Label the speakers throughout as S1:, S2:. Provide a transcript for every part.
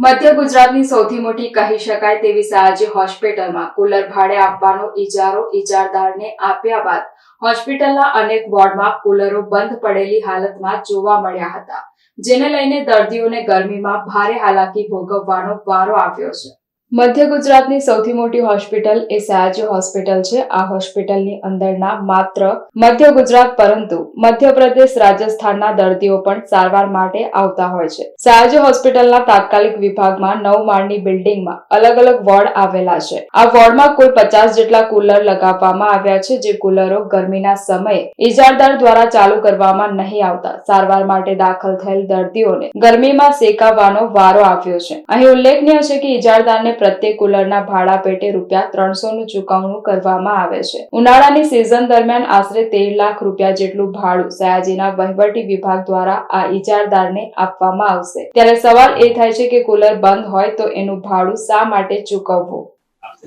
S1: મધ્ય ગુજરાતની સૌથી મોટી કહી શકાય તેવી સયાજી હોસ્પિટલમાં કુલર ભાડે આપવાનો ઇજારો ઇજારદારને આપ્યા બાદ હોસ્પિટલના અનેક વોર્ડમાં કુલરો બંધ પડેલી હાલતમાં જોવા મળ્યા હતા, જેને લઈને દર્દીઓને ગરમીમાં ભારે હાલાકી ભોગવવાનો વારો આવ્યો છે. મધ્ય ગુજરાતની સૌથી મોટી હોસ્પિટલ એ સયાજી હોસ્પિટલ છે. આ હોસ્પિટલની અંદરના માત્ર મધ્ય ગુજરાત પરંતુ મધ્યપ્રદેશ રાજસ્થાનના દર્દીઓ પણ સારવાર માટે આવતા હોય છે. સયાજી હોસ્પિટલના તાત્કાલિક વિભાગમાં નવ માળની બિલ્ડિંગમાં અલગ અલગ વોર્ડ આવેલા છે. આ વોર્ડમાં કુલ પચાસ જેટલા કુલર લગાવવામાં આવ્યા છે, જે કુલરો ગરમીના સમયે ઇજારદાર દ્વારા ચાલુ કરવામાં નહીં આવતા. સારવાર માટે દાખલ થયેલ દર્દીઓને ગરમીમાં શેકાવવાનો વારો આવ્યો છે. અહીં ઉલ્લેખનીય છે કે ઇજારદારને પ્રત્યેક કુલરના ભાડા પેટે રૂપિયા ત્રણસોનું ચૂકવણું કરવામાં આવે છે. ઉનાળાની સિઝન દરમિયાન આશરે તેર લાખ રૂપિયા જેટલું ભાડું સયાજીના વહીવટી વિભાગ દ્વારા આ ઇજારદારને આપવામાં આવશે. ત્યારે સવાલ એ થાય છે કે કુલર બંધ હોય તો એનું ભાડું શા માટે ચૂકવવું?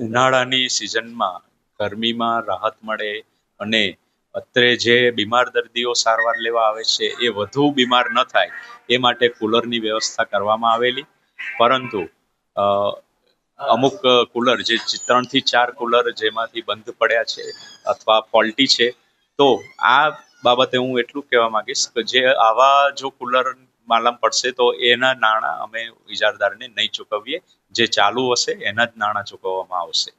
S2: ઉનાળાની સિઝનમાં ગરમીમાં રાહત મળે અને અત્રે જે બીમાર દર્દીઓ સારવાર લેવા આવે છે એ વધુ બીમાર ન થાય એ માટે કુલરની વ્યવસ્થા કરવામાં આવેલી. પરંતુ અમુક કુલર જે ત્રણથી ચાર કુલર જેમાંથી બંધ પડ્યા છે અથવા ફોલ્ટી છે, તો આ બાબતે હું એટલું કહેવા માંગીશ કે જે આવા જો કુલર માલમ પડશે તો એના નાણાં અમે ઇજારદારને નહીં ચૂકવીએ. જે ચાલુ હશે એના જ નાણાં ચૂકવવામાં આવશે.